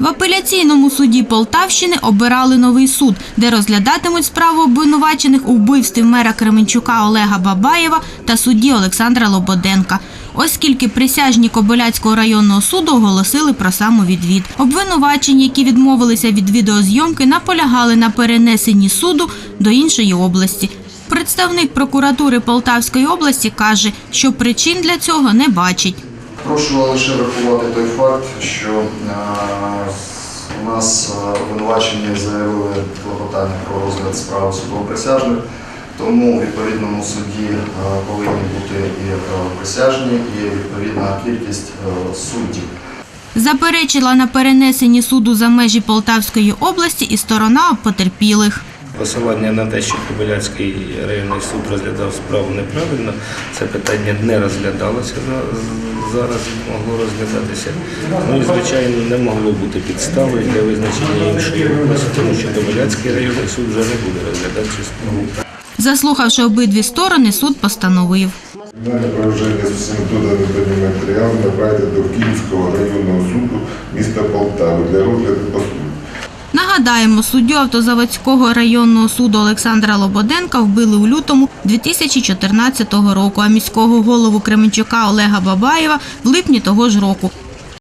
В апеляційному суді Полтавщини обирали новий суд, де розглядатимуть справу обвинувачених у вбивстві мера Кременчука Олега Бабаєва та судді Олександра Лободенка. Оскільки присяжні Кобиляцького районного суду оголосили про самовідвід. Обвинувачені, які відмовилися від відеозйомки, наполягали на перенесенні суду до іншої області. Представник прокуратури Полтавської області каже, що причин для цього не бачить. Прошу лише врахувати той факт, що е, у нас е, обвинувачені заявили клопотання про розгляд справи судом присяжних, тому у відповідному суді е, повинні бути і присяжні, і відповідна кількість суддів. Заперечила на перенесенні суду за межі Полтавської області і сторона потерпілих. Посилання на те, що Кобиляцький районний суд розглядав справу неправильно, це питання не розглядалося зараз, могло розглядатися. Ну і, звичайно, не могло бути підстави для визначення іншої області, тому що Кобиляцький районний суд вже не буде розглядати цю справу. Заслухавши обидві сторони, суд постановив. Кримінальне провадження з всім доданим матеріалом направити до Київського районного суду міста Полтави для розгляду. Нагадаємо, суддю автозаводського районного суду Олександра Лободенка вбили у лютому 2014 року, а міського голову Кременчука Олега Бабаєва в липні того ж року.